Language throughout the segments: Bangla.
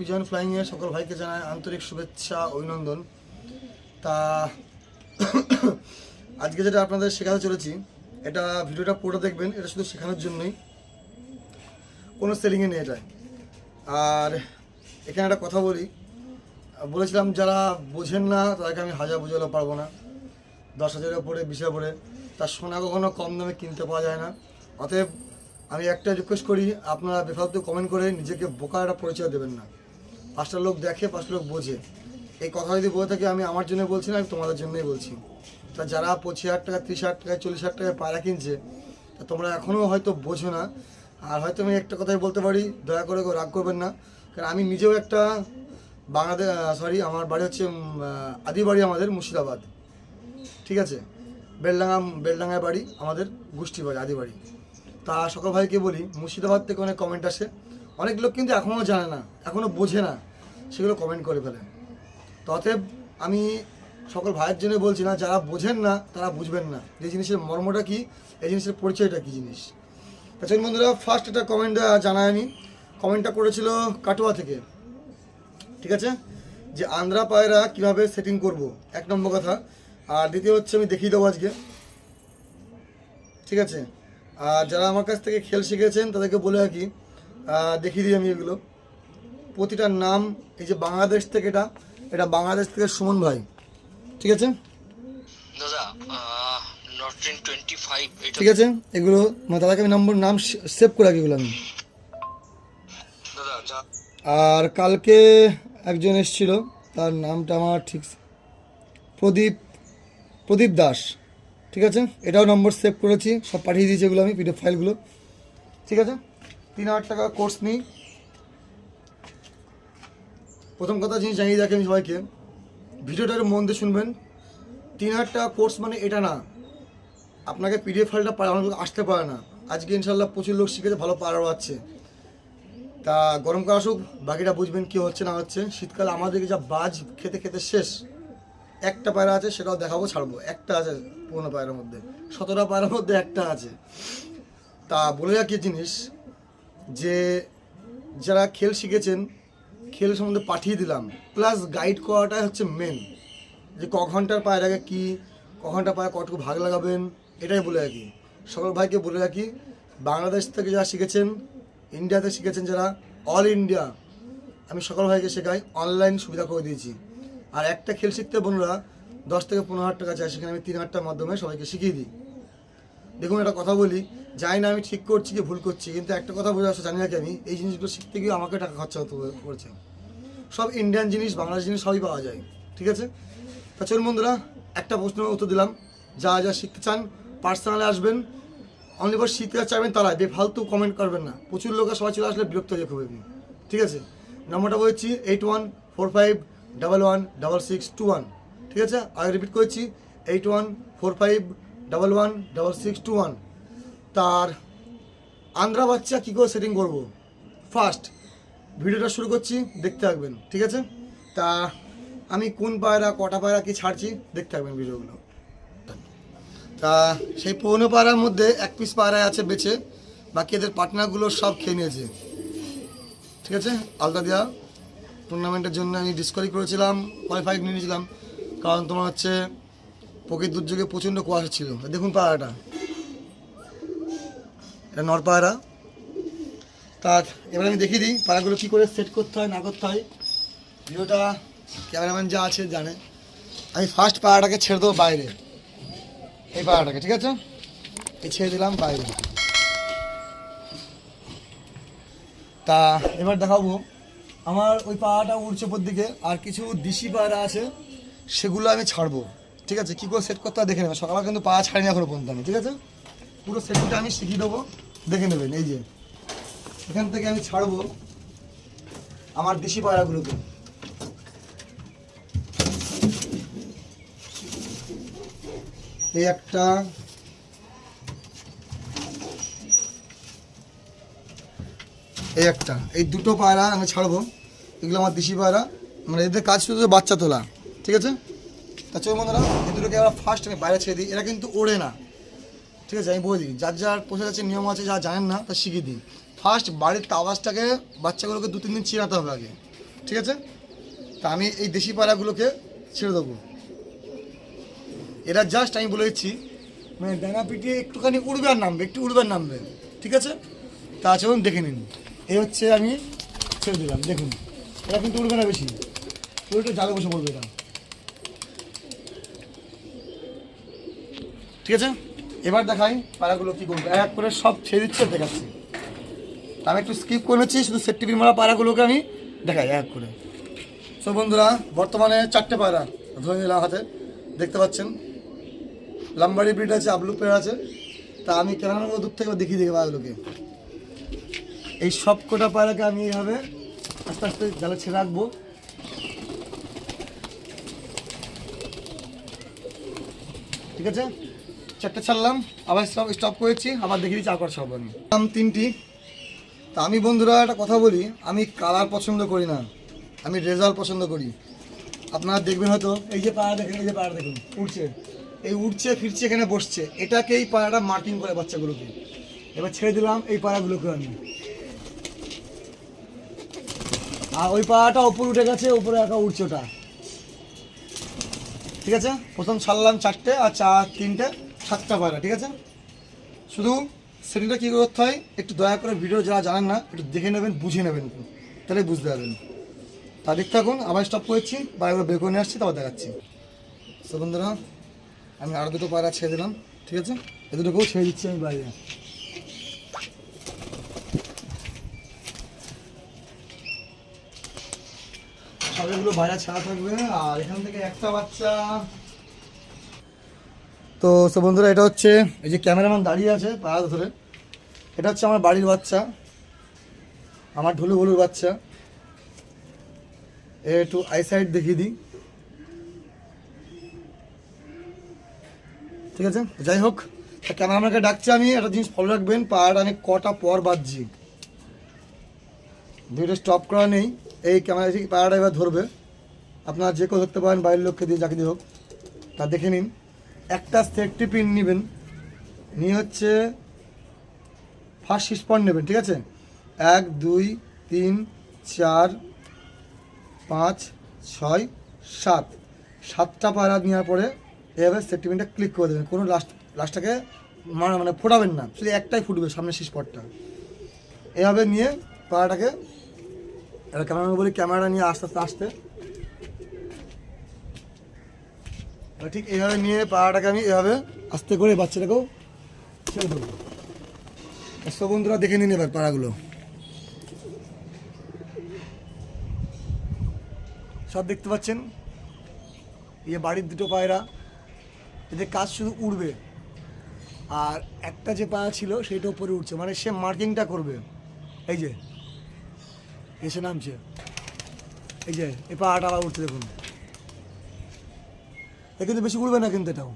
পিজন ফ্লাইংয়ের সকল ভাইকে জানাই আন্তরিক শুভেচ্ছা, অভিনন্দন। তা, আজকে যেটা আপনাদের শেখাতে চলেছি, এটা ভিডিওটা পুরোটা দেখবেন, এটা শুধু শেখানোর জন্যই। কোনো সেলিংয়ে নেই এটা। আর এখানে একটা কথা বলি। বলেছিলাম, যারা বোঝেন না, তাদেরকে আমি হাজার বোঝাতে পারব না। দশ হাজারের উপরে, বিশের উপরে তার সোনা কখনো কম দামে কিনতে পাওয়া যায় না। অতএব, আমি একটা রিকোয়েস্ট করি, আপনারা বেফালতু কমেন্ট করে নিজেকে বোকা একটা পরিচয় দেবেন না। পাঁচটা লোক দেখে, পাঁচটা লোক বোঝে। এই কথা যদি বলে থাকি, আমি আমার জন্য বলছি না, আমি তোমাদের জন্যই বলছি। তা যারা পঁচিশ হাজার টাকা ত্রিশ হাজার টাকা চল্লিশ হাজার টাকায় পায়রা কিনছে, তা তোমরা এখনও হয়তো বোঝো না। আর হয়তো আমি একটা কথাই বলতে পারি, দয়া করে রাগ করবেন না। কারণ আমি নিজেও একটা বাংলাদেশ সরি আমার বাড়ি হচ্ছে আদি বাড়ি আমাদের, মুর্শিদাবাদ। ঠিক আছে? বেলডাঙ্গা বেলডাঙ্গায় বাড়ি, আমাদের গোষ্ঠী বাড়ি আদি বাড়ি তা সকল ভাইকে বলি, মুর্শিদাবাদ থেকে অনেক কমেন্ট আসে। অনেক লোক কিন্তু এখনও জানে না, এখনও বোঝে না। সেগুলো কমেন্ট করে ফেলে তো অতএব আমি সকল ভাইয়ের জন্য বলছি না, যারা বোঝেন না তারা বুঝবেন না। যে জিনিসের মর্মটা কি, এই জিনিসের পরিচয়টা কি জিনিস। তা চলুন বন্ধুরা ফার্স্ট একটা কমেন্ট জানাই আমি কমেন্টটা করেছিল কাটোয়া থেকে। ঠিক আছে? যে আন্ধ্রা পায়রা কীভাবে সেটিং করব? এক নম্বর কথা। আর দ্বিতীয় হচ্ছে আমি দেখিয়ে দেবো আজকে। ঠিক আছে? আর যারা আমার কাছ থেকে খেল শিখেছেন তাদেরকে বলে রাখি। দেখিয়ে দিই আমি এগুলো। প্রতিটার নাম এই যে বাংলাদেশ থেকে এটা এটা বাংলাদেশ থেকে সুমন ভাই। ঠিক আছে? দাদা ঠিক আছে? এগুলো মানে দাদাকে আমি নম্বর নাম সেভ করে রাখি এগুলো আমি। আর কালকে একজন এসেছিল তার নামটা আমার ঠিক প্রদীপ প্রদীপ দাস। ঠিক আছে? এটাও নম্বর সেভ করেছি সব পাঠিয়ে দিয়েছি এগুলো আমি পিডিএফ ফাইলগুলো ঠিক আছে? তিন হাজার টাকা কোর্স নিই। প্রথম কথা জিনিস জানিয়ে আমি সবাইকে। ভিডিওটা মন দিয়ে শুনবেন। তিন হাজার টাকা কোর্স মানে এটা না। আপনাকে পিডিএফ ফাইলটা পায় অনেক আসতে পারে না। আজকে ইনশাল্লাহ প্রচুর লোক শিখেছে, ভালো পাড়াও আছে তা গরমকাল আসুক, বাকিটা বুঝবেন কী হচ্ছে, না হচ্ছে। শীতকালে আমাদেরকে যা বাজ খেতে খেতে শেষ। একটা পায়রা আছে, সেটাও দেখাবো, ছাড়বো। একটা আছে পুরোনো পায়রার মধ্যে। সতেরোটা পায়রার মধ্যে একটা আছে। তা বলে রাখি জিনিস যে, যারা খেল শিখেছেন খেল সম্বন্ধে পাঠিয়ে দিলাম। প্লাস গাইড করাটাই হচ্ছে মেন যে ক ঘণ্টার পায়রাকে কী, ক ঘণ্টা পায়ে কতটুকু ভাগ লাগাবেন, এটাই বলে রাখি। সকল ভাইকে বলে রাখি, বাংলাদেশ থেকে যারা শিখেছেন ইন্ডিয়াতে শিখেছেন যারা অল ইন্ডিয়া আমি সকল ভাইকে শেখাই অনলাইন সুবিধা করে দিয়েছি। আর একটা খেল শিখতে বন্ধুরা, দশ থেকে পনেরো হাজার টাকা চাই, সেখানে আমি তিন হাজার মাধ্যমে সবাইকে শিখিয়ে দিই। দেখুন, একটা কথা বলি যাই না আমি ঠিক করছি কি ভুল করছি, কিন্তু একটা কথা বোঝা আসছে জানি না কি আমি, এই জিনিসগুলো শিখতে গিয়ে আমাকে টাকা খরচা হতে পড়ছে সব ইন্ডিয়ান জিনিস, বাংলাদেশ জিনিস সবই পাওয়া যায়, ঠিক আছে? তা চলুন বন্ধুরা, একটা প্রশ্নের উত্তর দিলাম। যা যা শিখতে চান পার্সোনালে আসবেন অনলি ফর শিখতে চাইবেন তারা বেফালতু কমেন্ট করবেন না। প্রচুর লোক সবাই চলে আসলে বিরক্ত হয়ে খুবই ঠিক আছে? নম্বরটা বলছি eight one four five double one double six two one ঠিক আছে? আগে রিপিট করছি eight one four five double one double six two one তার আন্ধ্রা বাচ্চা কী করে সেটিং করব? ফার্স্ট ভিডিওটা শুরু করছি, দেখতে থাকবেন, ঠিক আছে? তা আমি কোন পায়রা, কটা পায়রা, কি ছাড়ছি, দেখতে থাকবেন ভিডিওগুলো। তা সেই পৌনে পায়রার মধ্যে এক পিস পায়রায় আছে বেছে বাকি এদের পার্টনারগুলো সব খেয়ে নিয়েছে। ঠিক আছে? আলতা দেওয়া টুর্নামেন্টের জন্য আমি ডিসকোয়ারি করেছিলাম কোয়ালিফাই নিয়ে নিয়েছিলাম, কারণ তোমার হচ্ছে প্রকৃত দুর্যোগে প্রচণ্ড কুয়াশা ছিল। দেখুন পায়রাটা এটা নর পায়রা তার, এবার আমি দেখিয়ে দিই পাড়াগুলো কী করে সেট করতে হয়, না করতে হয়। ভিডিওটা ক্যামেরাম্যান যা আছে জানে। আমি ফার্স্ট পায়রাটাকে ছেড়ে দেবো বাইরে। এই পায়রাটাকে ঠিক আছে? এই ছেড়ে দিলাম বাইরে। তা, এবার দেখাবো। আমার ওই পায়রাটা উড়ছে দিকে, আর কিছু দিশি পায়রা আছে, সেগুলো আমি ছাড়বো। ঠিক আছে, কী করে সেট করতে হয় দেখে নেবেন সকালে কিন্তু পায়রা ছাড়িনি এখনও পর্যন্ত আমি, ঠিক আছে? পুরো সেটিংটা আমি শিখিয়ে দেবো, দেখে নেবেন, এই যে। এখান থেকে আমি ছাড়বো আমার দেশি পায়রাগুলোকে। এই একটা এই একটা, এই দুটো পায়রা আমি ছাড়বো। এগুলো আমার দেশি পায়রা মানে এদের কাজ শুধু বাচ্চা তোলা, ঠিক আছে? তা চলো বন্ধুরা এই আমরা ফার্স্ট আমি বাইরে ছেড়ে দিই। এরা কিন্তু ওড়ে না। ঠিক আছে, আমি বলে দিই, যার যার পোষা যাচ্ছে নিয়ম আছে যা জানেন না তা শিখিয়ে দিই। ফার্স্ট বাড়ির তাওয়াজটাকে বাচ্চাগুলোকে দু, তিন দিন চিনাতে হবে আগে। ঠিক আছে? তা আমি এই দেশি পাড়াগুলোকে ছেড়ে দেবো। এরা জাস্ট আমি বলে দিচ্ছি মানে ডানা পিটিয়ে একটুখানি উড়বে আর নামবে, একটু উড়বে নামবে। ঠিক আছে? তা চলুন দেখে নিন। এই হচ্ছে আমি ছেড়ে দিলাম, দেখুন। এরা কিন্তু উড়বে না বেশি। উল্টো জালে বসে পড়বে এরা। ঠিক আছে? এবার দেখাই পাড়াগুলো কী করব। এক করে সব ছেড়ে দিচ্ছে দেখাচ্ছি। আমি একটু স্কিপ করে নিচ্ছি, শুধু সেট টিভির মারা পাড়াগুলোকে আমি দেখাই, এক করে। সো বন্ধুরা, বর্তমানে চারটে পায়রা ধরে নিলাম হাতে। দেখতে পাচ্ছেন লাম্বারি ব্রিড আছে আবলু পেয়ার আছে। তা আমি কেনার দূর থেকে দেখিয়ে দিই পায়রাগুলোকে এই সব কটা পায়রাকে আমি এইভাবে আস্তে আস্তে জালে ছেড়ে রাখব। ঠিক আছে? চারটে ছাড়লাম, আবার স্টপ স্টপ করেছি, আবার দেখি দিচ্ছি আবার সব আমি। তিনটি। তা আমি বন্ধুরা একটা কথা বলি, আমি কালার পছন্দ করি না, আমি রেজাল্ট পছন্দ করি। আপনারা দেখবেন হয়তো, এই যে পাড়া দেখেন, এই যে পাড়া দেখুন উঠছে এই উঠছে ফিরছে, এখানে বসছে। এটাকেই পাড়াটা মার্কিং করে বাচ্চাগুলোকে। এবার ছেড়ে দিলাম এই পাড়াগুলোকে আমি। আর ওই পাড়াটা উপরে উঠে গেছে, উপরে একা উঠছে ওটা। ঠিক আছে? প্রথম ছাড়লাম চারটে, আর চার, তিনটে। সাতটা পায়রা ঠিক আছে? শুধু সেটিংটা কী করতে হয়, একটু দয়া করে ভিডিও যারা জানেন না, একটু দেখে নেবেন, বুঝে নেবেন তাহলে বুঝতে পারবেন। তা দেখতে থাকুন, আবার স্টপ করেছি বা এবার বের করে নিয়ে আসছি, তারপর দেখাচ্ছি। তো বন্ধুরা, আমি আরও দুটো পায়রা ছেড়ে দিলাম, ঠিক আছে? এ দুটোকেও ছেড়ে দিচ্ছি আমি বাইরে। সবগুলো বাইরে ছাড়া থাকবে, আর এখান থেকে একটা বাচ্চা তো সো বন্ধুরা, এটা হচ্ছে এই যে ক্যামেরাম্যান দাঁড়িয়ে আছে পাড়া ধরে এটা হচ্ছে আমার বাড়ির বাচ্চা, আমার ঢুলু গলুর বাচ্চা। এ একটু আইসাইড দেখিয়ে দিই। ঠিক আছে? যাই হোক ক্যামেরাম্যানকে ডাকছি আমি, একটা জিনিস ফলো রাখবেন পাড়াটা আমি কটা পর বাজছি। ভিডিও স্টপ করা নেই, এই ক্যামেরা পাড়াটা এবার ধরবে। আপনারা যে কেউ ধরতে পারেন, বাইরের লোককে দিয়ে যাকে দিয়ে হোক, তা দেখে নিন। একটা সেফটি পিন নেবেন। নিয়ে হচ্ছে ফার্স্ট স্পট নেবেন, ঠিক আছে? এক, দুই, তিন, চার, পাঁচ, ছয়, সাত। সাতটা পায়রা নেওয়ার পরে এভাবে সেফটি পিনটা ক্লিক করে দেবেন। কোনো লাস্ট লাস্টটাকে মানে মানে ফোটাবেন না, শুধু একটাই ফুটবে সামনের সেই স্পটটা এভাবে নিয়ে এবার ক্যামেরা বলি ক্যামেরা নিয়ে আস্তে আস্তে, আসতে এবার ঠিক এইভাবে নিয়ে পাড়াটাকে আমি এভাবে আস্তে করে বাচ্চাটাকেও ছেড়ে দেবো বন্ধুরা, দেখে নিন এবার পাড়াগুলো। সব দেখতে পাচ্ছেন? এই বাড়ির দুটো পায়রা এদের কাজ শুধু উড়বে। আর একটা যে পায়রা ছিল, সেইটা উপরে উঠছে। মানে সে মার্কিংটা করবে। এই যে, এসে নামছে। এই যে, এই পাড়াটা আবার উঠছে, দেখুন। কিন্তু বেশি উড়বে না কিন্তু এটাও।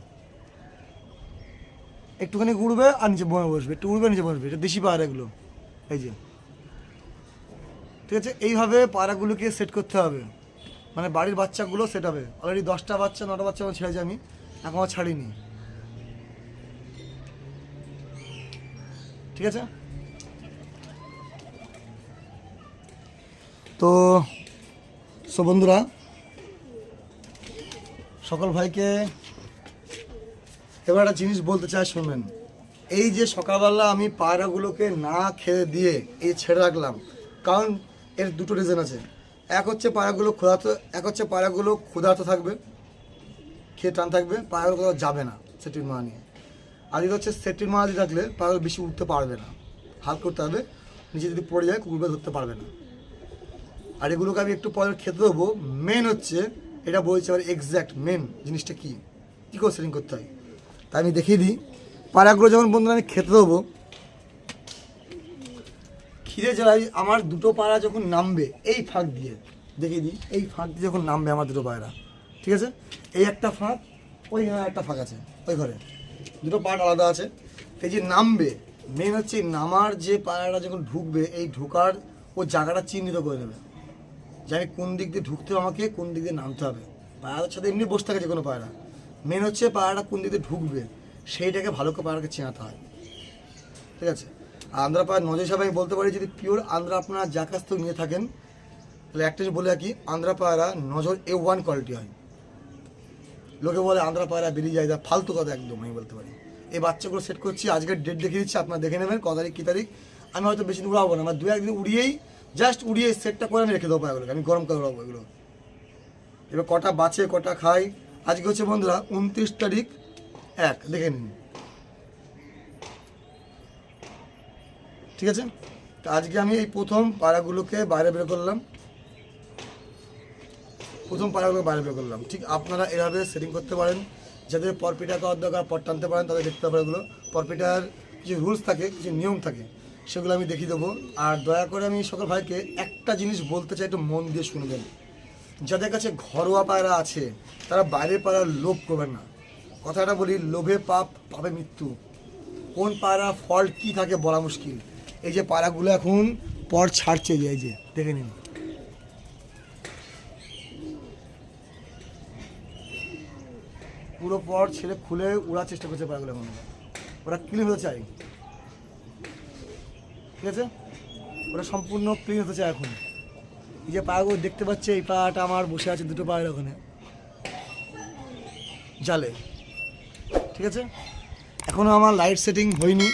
একটুখানি উড়বে আর নিচে বয়ে বসবে, একটু উড়বে, নিচে বসবে, এটা দেশি পাহাড় এগুলো, এই যে। ঠিক আছে, এইভাবে পায়রাগুলোকে সেট করতে হবে। মানে বাড়ির বাচ্চাগুলো সেট হবে। অলরেডি দশটা বাচ্চা, নটা বাচ্চা আমার ছেড়েছি আমি, এখন আমার ছাড়িনি। ঠিক আছে? তো, সো বন্ধুরা সকল ভাইকে এবার একটা জিনিস বলতে চাই, শুনবেন। এই যে সকালবেলা আমি পায়রাগুলোকে না খেয়ে দিয়ে এই ছেড়ে রাখলাম, কারণ এর দুটো রিজন আছে। এক হচ্ছে পায়রাগুলো ক্ষুধার্ত, এক হচ্ছে পায়রাগুলো ক্ষুধার্ত থাকবে, খেয়ে টান থাকবে, পায়রাগুলো কোথাও যাবে না সেটির মা নিয়ে। আর যেটা হচ্ছে সেটির মা যদি থাকলে পায়রাগুলো বেশি উঠতে পারবে না। হাত করতে হবে, নিচে যদি পড়ে যায় কুকুরবে ধরতে পারবে না। আর এগুলোকে আমি একটু পরে খেতে দেবো। মেন হচ্ছে এটা বলছে আমার এক্স্যাক্ট মেন জিনিসটা কী? কী করে সেটিং করতে হয়? তাই আমি দেখিয়ে দিই। পাড়াগুলো যখন বন্ধুরা আমি খেতে দেবো খিদে জড়াই আমার দুটো পাড়া যখন নামবে, এই ফাঁক দিয়ে, দেখিয়ে দিই, এই ফাঁক দিয়ে যখন নামবে আমার দুটো পায়রা ঠিক আছে? এই একটা ফাঁক ওই একটা ফাঁক আছে, ওই ঘরে। দুটো পার্ট আলাদা আছে। এই যে নামবে মেন হচ্ছে নামার যে পায়রাটা যখন ঢুকবে, এই ঢোকার ও জায়গাটা চিহ্নিত করে দেবে যে আমি কোন দিক দিয়ে ঢুকতে হবে আমাকে, কোন দিক দিয়ে নামতে হবে। পায়রার সাথে এমনি বসে থাকে যে কোনো পায়রা মেন হচ্ছে পায়রাটা কোন দিক দিয়ে ঢুকবে, সেইটাকে ভালো করে পায়রাকে চেনাতে হয়। ঠিক আছে? আন্ধ্রা পায়ের নজর হিসাবে আমি বলতে পারি যদি পিওর আন্ধ্রা আপনারা যার কাছ থেকে নিয়ে থাকেন, তাহলে একটা বলে রাখি আন্ধ্রা পায়রা নজর এ ওয়ান কোয়ালিটি হয়। লোকে বলে আন্ধ্রা পায়রা বেরিয়ে যায় তা ফালতু কথা একদম, আমি বলতে পারি। এই বাচ্চাগুলো সেট করছি, আজকের ডেট দেখে দিচ্ছি, আপনারা দেখে নেবেন, ক তারিখ, কী তারিখ। আমি হয়তো বেশি দিন উড়াবো না, আমার দু একদিন উড়িয়েই জাস্ট উড়িয়ে সেটটা করে আমি রেখে দেবো পায়রাগুলোকে আমি গরম করে উড়াবো এগুলো। এবার কটা বাঁচে, কটা খাই। আজকে হচ্ছে বন্ধুরা, উনত্রিশ তারিখ এক, দেখে নিন। ঠিক আছে? তো আজকে আমি এই প্রথম পাড়াগুলোকে বাইরে বের করলাম। প্রথম পাড়াগুলোকে বাইরে বের করলাম। ঠিক আপনারা এভাবে সেটিং করতে পারেন। যাদের পরপিটা করার দরকার পর টানতে পারেন, তাদের দেখতে পারে এগুলো। পরপিটার কিছু রুলস থাকে, কিছু নিয়ম থাকে। সেগুলো আমি দেখিয়ে দেবো। আর দয়া করে আমি সকল ভাইকে একটা জিনিস বলতে চাই একটু মন দিয়ে শুনবেন। যাদের কাছে ঘরোয়া পায়রা আছে তারা বাইরের পায়রার লোভ করবেন না। কথাটা বলি লোভে পাপ পাবে মৃত্যু। কোন পায়রা ফল্ট কি থাকে বলা মুশকিল। এই যে পায়রাগুলো এখন পর ছাড়ছে এই যে, দেখে নিন। পুরো পর ছেলে খুলে উড়ার চেষ্টা করছে পায়রাগুলো এখন। ওরা ক্লিন হতে চায়। ঠিক আছে? ওটা সম্পূর্ণ ক্লিন হতে চায় এখন। এই যে পায়রাগুলো দেখতে পাচ্ছে, এই পাটা আমার বসে আছে দুটো পায়রা ওখানে। জালে। ঠিক আছে? এখনও আমার লাইট সেটিং হয়নি।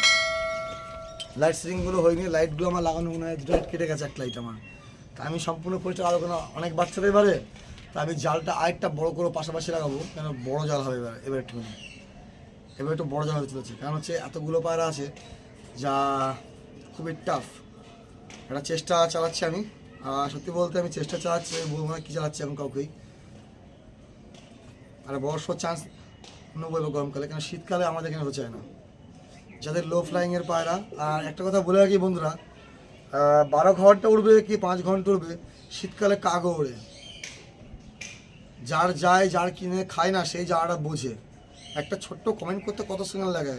লাইট সেটিংগুলো হয়নি। লাইটগুলো আমার লাগানো মনে হয় দুটো লাইট কেটে গেছে, একটা লাইট আমার। তা আমি সম্পূর্ণ পরিষ্কার আলো কেন অনেক বাচ্চারা এবারে। তা আমি জালটা আরেকটা বড় করে পাশাপাশি লাগাবো, কেন বড় জাল হবে এবার এবার একটুখানি। এবার একটু বড় জাল হতে চলেছে। কারণ হচ্ছে এতগুলো পায়রা আছে, যা খুবই টাফ একটা চেষ্টা চালাচ্ছি আমি। আর সত্যি বলতে আমি চেষ্টা চালাচ্ছি বলব না কী চালাচ্ছি এখন কাউকেই। আর বর্ষার চান্স নেব গরমকালে কারণ শীতকালে আমাদের এখানে হতে চায় না। যাদের লো ফ্লাইংয়ের পায়রা, আর একটা কথা বলে রাখি বন্ধুরা বারো ঘণ্টা উঠবে কি পাঁচ ঘণ্টা উঠবে শীতকালে কাগো ওড়ে। যার যায়, যার কিনে, খায় না, সেই যারা বোঝে। একটা ছোট্ট কমেন্ট করতে কত সময় লাগে?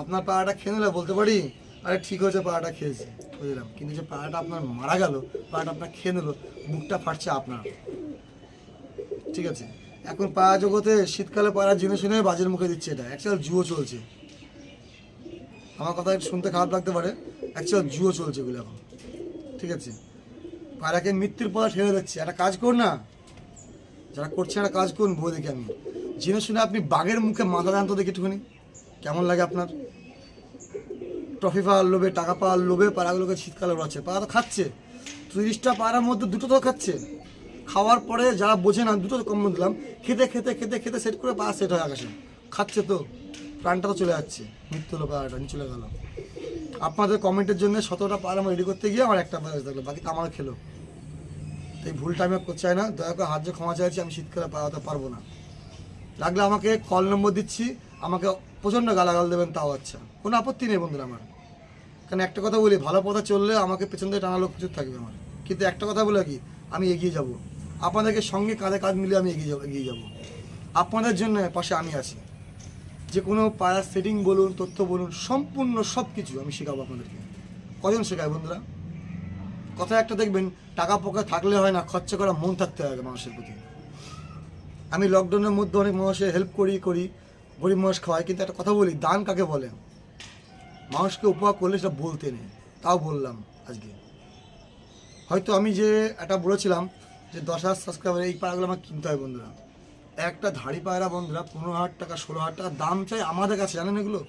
আপনার পাড়াটা খেয়ে নিলে বলতে পারি? আরে ঠিক হয়েছে, পাড়াটা খেয়েছে, বুঝলাম। কিন্তু যে পাড়াটা আপনার মারা গেল, পাড়াটা আপনার খেয়ে নিল, বুকটা ফাটছে আপনার। ঠিক আছে? এখন পাড়া জগতে শীতকালে পাড়া জেনে শুনে বাজের মুখে দিচ্ছে এটা। অ্যাকচুয়াল জুয়ো চলছে। আমার কথা শুনতে খারাপ লাগতে পারে। অ্যাকচুয়াল জুয়ো চলছে এগুলো এখন। ঠিক আছে? পাড়াকে মৃত্যুর পর ঠেলে দিচ্ছে। একটা কাজ করুন না। যারা করছে একটা কাজ করুন, বই দেখে আমি জেনে শুনে আপনি বাঘের মুখে মাথা দেন তো দেখি একটুখানি। কেমন লাগে আপনার? ট্রফি পাওয়ার লোভে, টাকা পাওয়ার লোভে পাড়াগুলোকে শীতকালে উড়াচ্ছে। পাড়া তো খাচ্ছে। তিরিশটা পাড়ার মধ্যে দুটো তো খাচ্ছে। খাওয়ার পরে যারা বোঝে না, দুটো তো কম দিলাম খেতে খেতে খেতে খেতে সেট করে পা সেট হয়ে আকাশে খাচ্ছে তো। প্রাণটা তো চলে যাচ্ছে। মৃত্যু হলো পাড়াটা নিয়ে চলে গেল আপনাদের কমেন্টের জন্য সতেরোটা পাড়া আমার রেডি করতে গিয়ে আমার একটা পাড়া থাকল বাকি আমার খেলো। তো এই ভুলটা আমি করতে চাই না। দয়া করে হাত যে ক্ষমা চাইছি, আমি শীতকালে পাড়াতে পারব না। লাগলে আমাকে কল নম্বর দিচ্ছি। আমাকে প্রচণ্ড গালাগাল দেবেন, তাও আচ্ছা। কোনো আপত্তি নেই বন্ধুরা আমার। কারণ একটা কথা বলি, ভালো পথে চললে আমাকে পেছন থেকে টানা লোক প্রচুর থাকবে আমার। কিন্তু একটা কথা বলে কি আমি এগিয়ে যাব। আপনাদেরকে সঙ্গে কাঁধে কাঁধ মিলিয়ে আমি এগিয়ে যাব এগিয়ে যাব। আপনাদের জন্য পাশে আমি আছি। যে কোনো পায়ার সেটিং বলুন, তথ্য বলুন, সম্পূর্ণ সব কিছু আমি শেখাবো আপনাদেরকে। কজন শেখায় বন্ধুরা? কথা একটা দেখবেন, টাকা পয়সা থাকলে হয় না, খরচা করা মন থাকতে হবে মানুষের প্রতি। আমি লকডাউনের মধ্যে অনেক মানুষের হেল্প করি করি। গরিব মানুষ খাওয়ায়, কিন্তু একটা কথা বলি, দান কাকে বলে? মানুষকে উপহার করলে সেটা বলতে নেই, তাও বললাম আজকে। হয়তো আমি যে একটা বলেছিলাম যে দশ হাজার সাবস্ক্রাইবার এই পায়রাগুলো আমার কিনতে হয় বন্ধুরা। একটা ধাড়ি পায়রা বন্ধুরা, পনেরো হাজার টাকা, ষোলো হাজার টাকা দাম চাই আমাদের কাছে, জানেন এগুলো?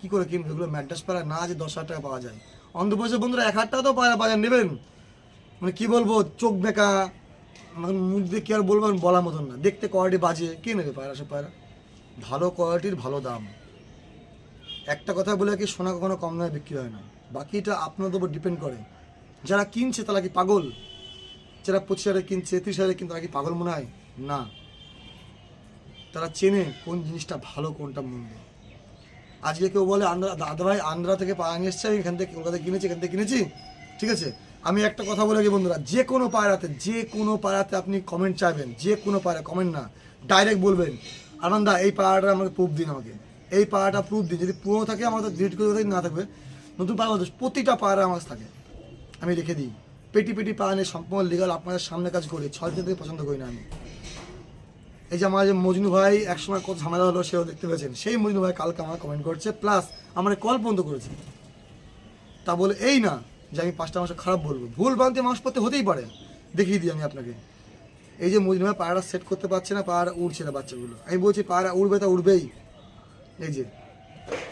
কী করে কিনবো? এগুলো ম্যাড্রাস পায়রা না যে দশ হাজার টাকা পাওয়া যায়। অন্ধপ্রদেশে বন্ধুরা এক হাজার টাকা তো পায়রা বাজার নেবেন? মানে কী বলব, চোখ বেঁকা মানে মুখ দিয়ে কি আর বলব বলার মতন না। দেখতে কোয়ালিটি বাজে, কে নেবে পায়রা সব পায়রা? ভালো কোয়ালিটির ভালো দাম। একটা কথা বলে কি সোনা কখনো কম দামে বিক্রি হয় না। বাকিটা আপনাদের উপর ডিপেন্ড করে। যারা কিনছে তারা কি পাগল? যারা পঁচিশ হাজারে কিনছে, ত্রিশ হাজারে কিনছে, তারা কি পাগল মনে হয়? না। তারা চেনে কোন জিনিসটা ভালো, কোনটা মন্দ। আজকে কেউ বলে, আন্দ্রা, দাদা ভাই আন্ধ্রা থেকে পায়রা নিয়ে এসছে, আমি এখান থেকে কলকাতায় কিনেছি, এখান থেকে কিনেছি। ঠিক আছে? আমি একটা কথা বলে কি বন্ধুরা, যে কোনো পায়রাতে, যে কোনো পায়রাতে আপনি কমেন্ট চাইবেন, যে কোনো পায়রা কমেন্ট না ডাইরেক্ট বলবেন আনন্দা, এই পায়রাটা আমাকে প্রুফ দিন আমাকে। এই পায়রাটা প্রুফ দিন। যদি পুরো থাকে, আমার তো ডিলিট করে না থাকবে। নতুন বলতে প্রতিটা পায়রা আমার থাকে। আমি রেখে দিই। পেটি পেটি পায়রা নিয়ে সম্পূর্ণ লিগাল আপনাদের সামনে কাজ করি। ছয় থেকে পছন্দ করি না আমি। এই যে আমার যে মজনু ভাই, একসময় কত ঝামেলা হলো, সেও দেখতে পেয়েছেন। সেই মজনু ভাই কালকে আমার কমেন্ট করছে। প্লাস আমার কল বন্ধ করেছে। তা বলে, এই না, যে আমি পাঁচটা মাসে খারাপ বলব। ভুল ভ্রান্তি মানুষ পথে হতেই পারে। দেখিয়ে দিই আমি আপনাকে। এই যে ভাই পায়রা সেট করতে পারছে না পায়রা উড়ছে না বাচ্চাগুলো। আমি বলছি পায়রা উড়বে তা উড়বেই। এই যে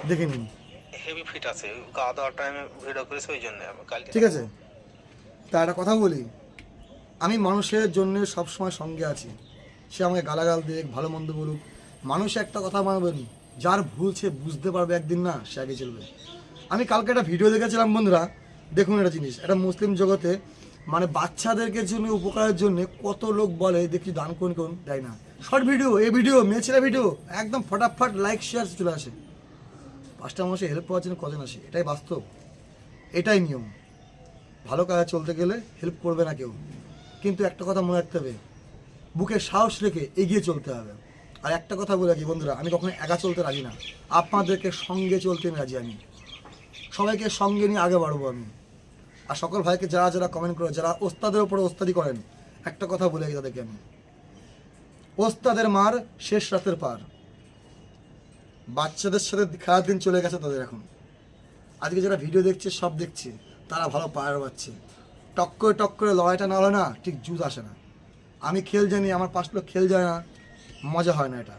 দেখে নিন। হেভি ফিট আছে খাওয়া দাওয়ার টাইমে ভিডিও করেছে ওই জন্য কালকে ঠিক আছে? তা একটা কথা বলি আমি মানুষের জন্য সবসময় সঙ্গে আছি। সে আমাকে গালাগাল দিক ভালো মন্দ বলুক। মানুষ একটা কথা মানবেন যার ভুল সে বুঝতে পারবে একদিন না সে আগে চলবে। আমি কালকে একটা ভিডিও দেখেছিলাম বন্ধুরা দেখুন একটা জিনিস একটা মুসলিম জগতে মানে বাচ্চাদেরকে জন্য, উপকারের জন্য কত লোক বলে, দেখি দান করুন করুন দেয় না। শর্ট ভিডিও, এই ভিডিও মেয়ে ছেলে ভিডিও, একদম ফটাফট লাইক শেয়ার চলে আসে। পাঁচটা মানুষের হেল্প পাওয়ার জন্য কজন আসে? এটাই বাস্তব। এটাই নিয়ম। ভালো কাজে চলতে গেলে হেল্প করবে না কেউ। কিন্তু একটা কথা মনে রাখতে হবে, বুকে সাহস রেখে এগিয়ে চলতে হবে। আর একটা কথা বলে রাখি বন্ধুরা, আমি কখনো একা চলতে রাজি না। আপনাদেরকে সঙ্গে চলতে আমি রাজি আমি। সবাইকে সঙ্গে নিয়ে আগে বাড়বো আমি। আর সকল ভাইকে যারা যারা কমেন্ট করে, যারা ওস্তাদের উপরে ওস্তাদি করেন, একটা কথা বলে তাদেরকে আমি। ওস্তাদের মার শেষ রাতের পার। বাচ্চাদের সাথে খেলার দিন চলে গেছে তাদের এখন। আজকে যারা ভিডিও দেখছে, সব দেখছে, তারা ভালো পায়ের পাচ্ছে। টক করে টক করে লড়াইটা না হলে না ঠিক জুজ আসে না। আমি খেল জানি, আমার পাঁচ লোক খেল যায় না। মজা হয় না এটা।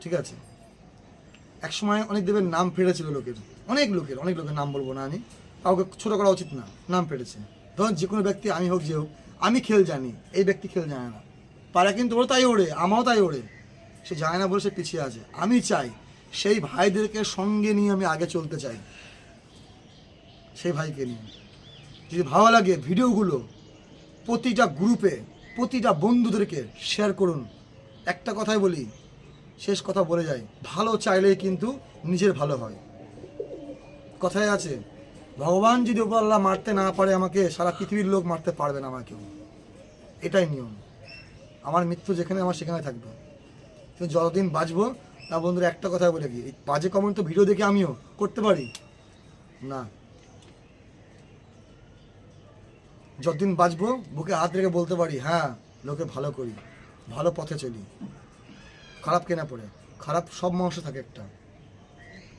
ঠিক আছে? এক সময় অনেক দেবের নাম ফেটেছিল লোকের। অনেক লোকের অনেক লোকের নাম বলব না আমি। কাউকে ছোটো করা উচিত না, নাম ফেটেছে। ধরুন যে কোনো ব্যক্তি, আমি হোক, যে হোক, আমি খেল জানি, এই ব্যক্তি খেল জানে না। পাড়া কিন্তু ওরা তাই ওড়ে, আমারও তাই ওড়ে। সে জানে না বলে সে পিছিয়ে আছে। আমি চাই সেই ভাইদেরকে সঙ্গে নিয়ে আমি আগে চলতে চাই। সেই ভাইকে নিয়ে। যদি ভালো লাগে ভিডিওগুলো, প্রতিটা গ্রুপে, প্রতিটা বন্ধুদেরকে শেয়ার করুন। একটা কথাই বলি, শেষ কথা বলে যাই। ভালো চাইলেই কিন্তু নিজের ভালো হয়। কথায় আছে ভগবান যদি ওপর আল্লাহ মারতে না পারে, আমাকে সারা পৃথিবীর লোক মারতে পারবে না আমাকেও এটাই নিয়ম। আমার মৃত্যু যেখানে, আমার সেখানে থাকবে। কিন্তু যতদিন বাঁচবো, তা বন্ধুরা একটা কথা বলে কি এই বাজে কমেন্ট তো ভিডিও দেখে আমিও করতে পারি? না। যতদিন বাঁচবো, বুকে হাত রেখে বলতে পারি হ্যাঁ লোকে ভালো করি, ভালো পথে চলি। খারাপ কেনা পড়ে। খারাপ সব মানুষের থাকে একটা।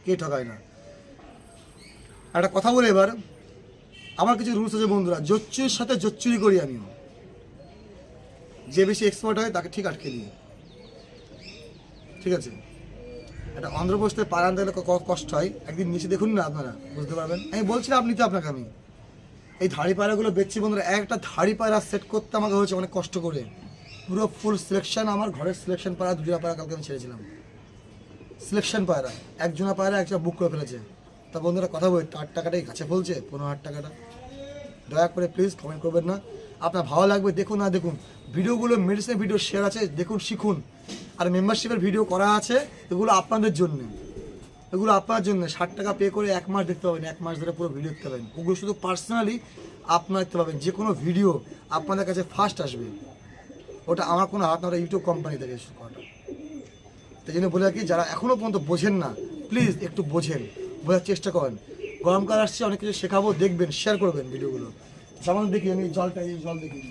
কে ঠকায় না? একটা কথা বলে এবার, আমার কিছু রুলস আছে বন্ধুরা, জচ্চুর সাথে জচ্চুরি করি আমিও। যে বেশি এক্সপার্ট হয় তাকে ঠিক আটকে দিই। ঠিক আছে? একটা অন্ধ্রপ্রদেশে পার আনতে গেলে কষ্ট হয়, একদিন নিচে দেখুন না আপনারা, বুঝতে পারবেন? আমি বলছিলাম আপনি তো আপনাকে আমি। এই ধাড়ি পায়রাগুলো বেচছি বন্ধুরা, একটা ধাড়ি পায়রা সেট করতে আমাকে হয়েছে অনেক কষ্ট করে। পুরো ফুল সিলেকশন আমার ঘরের সিলেকশন পায়রা দুটা পায়রা কালকে আমি ছেড়েছিলাম। সিলেকশন পায়রা একজনা পায়রা একটা বুক করে ফেলেছে। তা বন্ধুরা কথা বলি তার টাকাটাই কাছে ফলছে পনেরো হাজার টাকাটা। দয়া করে প্লিজ কমেন্ট করবেন না। আপনার ভালো লাগবে, দেখুন না দেখুন, ভিডিওগুলো মেডিসিন ভিডিও শেয়ার আছে, দেখুন, শিখুন। আর মেম্বারশিপের ভিডিও করা আছে, এগুলো আপনাদের জন্য। এগুলো আপনার জন্য, ষাট টাকা পে করে এক মাস দেখতে পাবেন, এক মাস ধরে পুরো ভিডিও দেখতে পাবেন। ওগুলো শুধু পার্সোনালি আপনার দেখতে পাবেন, যে কোনো ভিডিও আপনাদের কাছে ফার্স্ট আসবে। ওটা আমার কোনো হাত না ওটা ইউটিউব কোম্পানি থেকে শুরু করাটা। তাই জন্য বলে রাখি, যারা এখনও পর্যন্ত বোঝেন না প্লিজ একটু বোঝেন। বোঝার চেষ্টা করেন। গরমকাল আসছে, অনেক কিছু শেখাবো, দেখবেন শেয়ার করবেন ভিডিওগুলো। যেমন দেখি আমি জলটা, এই জল দেখি।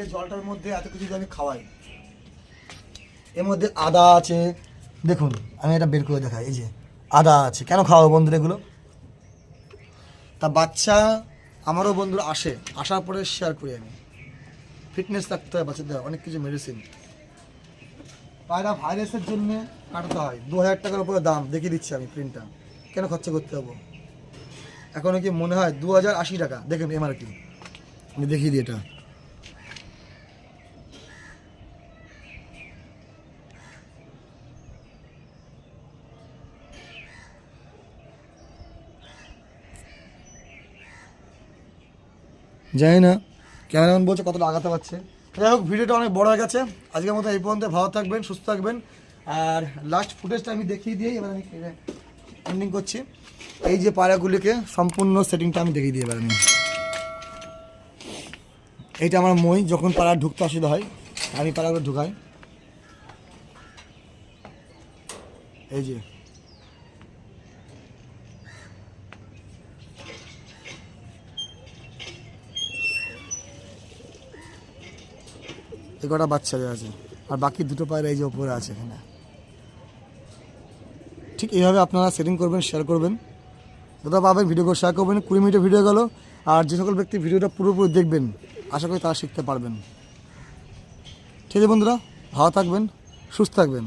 এই জলটার মধ্যে এত কিছু আমি খাওয়াই, এর মধ্যে আদা আছে। দেখুন, আমি এটা বের করে দেখাই, এই যে, আদা আছে। কেন খাওয়াবো বন্ধুরা এগুলো? তা বাচ্চা, আমারও বন্ধুরা আসে, আসার পরে শেয়ার করি আমি। ফিটনেস রাখতে হয়, বাচ্চাদের অনেক কিছু মেডিসিন পায়রা ভাইরাসের জন্য কাটাতে হয়। দু হাজার টাকার উপরে দাম, দেখিয়ে দিচ্ছি আমি প্রিন্টটা কেন খরচা করতে হব? এখনও কি মনে হয় দু হাজার আশি টাকা? দেখেন এমআরপি আমি দেখিয়ে দিই এটা। জানি না, ক্যামেরাম্যান বলছে কতটা আগাতে পারছে। যাই হোক, ভিডিওটা অনেক বড় হয়ে গেছে। আজকের মতো এই পর্যন্ত ভালো থাকবেন, সুস্থ থাকবেন। আর লাস্ট ফুটেজটা আমি দেখিয়ে দিই, এবার আমি এন্ডিং করছি। এই যে পায়রাগুলিকে সম্পূর্ণ সেটিংটা আমি দেখিয়ে দিয়ে আমি। এইটা আমার মই, যখন পাড়া ঢুকতে অসুবিধা হয়, আমি পাড়াগুলো ঢুকাই। এই যে। এই কটা বাচ্চাদের আছে, আর বাকি দুটো পায়রা এই যে ওপরে আছে এখানে। ঠিক এইভাবে আপনারা সেটিং করবেন শেয়ার করবেন। দাদা পাবেন ভিডিও করে শেয়ার করবেন। কুড়ি মিনিটের ভিডিও গেল, আর যে সকল ব্যক্তি ভিডিওটা পুরোপুরি দেখবেন, আশা করি তারা শিখতে পারবেন। ঠিক আছে বন্ধুরা, ভালো থাকবেন, সুস্থ থাকবেন।